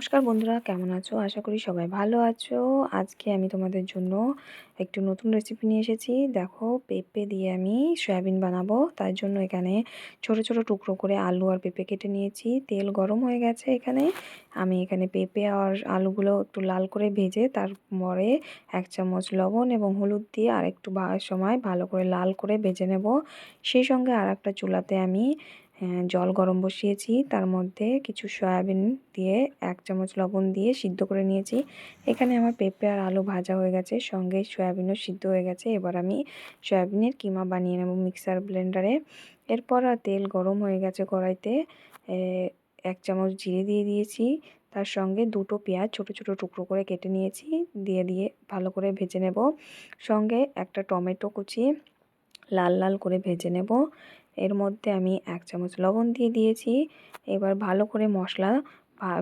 নমস্কার বন্ধুরা, কেমন আছো? আশা করি সবাই ভালো আছো। আজকে আমি তোমাদের জন্য একটু নতুন রেসিপি নিয়ে এসেছি। দেখো, পেঁপে দিয়ে আমি সয়াবিন বানাবো। তার জন্য এখানে ছোট ছোট টুকরো করে আলু আর পেঁপে কেটে নিয়েছি। তেল গরম হয়ে গেছে এখানে। আমি এখানে পেঁপে আর আলুগুলো একটু লাল করে ভেজে তারপরে এক চামচ লবণ এবং হলুদ দিয়ে আর একটু সময় ভালো করে লাল করে ভেজে নেব। সেই সঙ্গে আর একটা চুলাতে আমি জল গরম বসিয়েছি। তার মধ্যে কিছু সয়াবিন দিয়ে এক চামচ লবণ দিয়ে সিদ্ধ করে নিয়েছি। এখানে আমার পেঁপে আর আলু ভাজা হয়ে গেছে। সঙ্গে সয়াবিনও সিদ্ধ হয়ে গেছে। এবার আমি সয়াবিনের কিমা বানিয়ে নেব মিক্সার ব্লেন্ডারে। এরপর তেল গরম হয়ে গেছে কড়াইতে। এক চামচ জিরে দিয়ে দিয়েছি। তার সঙ্গে দুটো পেঁয়াজ ছোট ছোট টুকরো করে কেটে নিয়েছি। দিয়ে দিয়ে ভালো করে ভেজে নেব। সঙ্গে একটা টমেটো কুচি লাল লাল করে ভেজে নেব। এর মধ্যে আমি এক চামচ লবণ দিয়ে দিয়েছি। এবার ভালো করে মশলা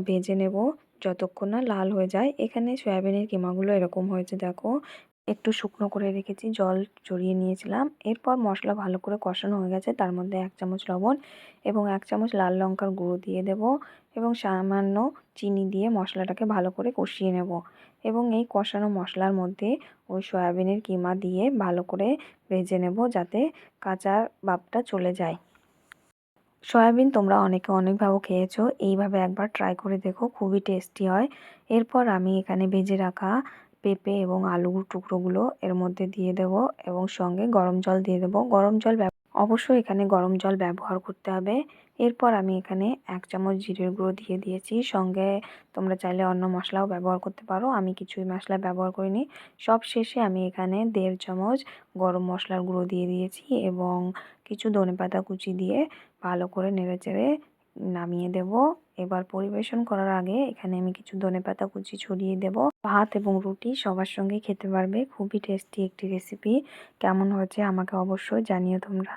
ভেজে নেব। যতক্ষণ না লাল হয়ে যায়, এখানে সয়াবিনের কিমাগুলো এরকম হয়েছে, দেখো। একটু শুকনো করে রেখেছি, জল চড়িয়ে নিয়েছিলাম। এরপর মশলা ভালো করে কষানো হয়ে গেছে, তার মধ্যে এক চামচ লবণ এবং এক চামচ লাল লঙ্কার গুঁড়ো দিয়ে দেব এবং সামান্য চিনি দিয়ে মশলাটাকে ভালো করে কষিয়ে নেব এবং এই কষানো মশলার মধ্যে ওই সয়াবিনের কিমা দিয়ে ভালো করে ভেজে নেব যাতে কাঁচা ভাবটা চলে যায়। সয়াবিন তোমরা অনেকে অনেকভাবে খেয়েছো, এইভাবে একবার ট্রাই করে দেখো, খুবই টেস্টি হয়। এরপর আমি এখানে ভেজে রাখা পেঁপে এবং আলুর টুকরোগুলো এর মধ্যে দিয়ে দেব এবং সঙ্গে গরম জল দিয়ে দেব। গরম জল অবশ্যই এখানে গরম জল ব্যবহার করতে হবে। এরপর আমি এখানে এক চামচ জিরের গুঁড়ো দিয়ে দিয়েছি। সঙ্গে তোমরা চাইলে অন্য মশলাও ব্যবহার করতে পারো। আমি কিছুই মশলা ব্যবহার করিনি। সব শেষে আমি এখানে দেড় চামচ গরম মশলার গুঁড়ো দিয়ে দিয়েছি এবং কিছু ধনেপাতা কুচি দিয়ে ভালো করে নেড়েচেড়ে নামিয়ে দেব। এবার পরিবেশন করার আগে এখানে আমি কিছু ধনেপাতা কুচি ছড়িয়ে দেব। ভাত এবং রুটি সবার সঙ্গে খেতে পারবে। খুবই টেস্টি একটি রেসিপি কেমন হয়েছে আমাকে অবশ্যই জানিও তোমরা।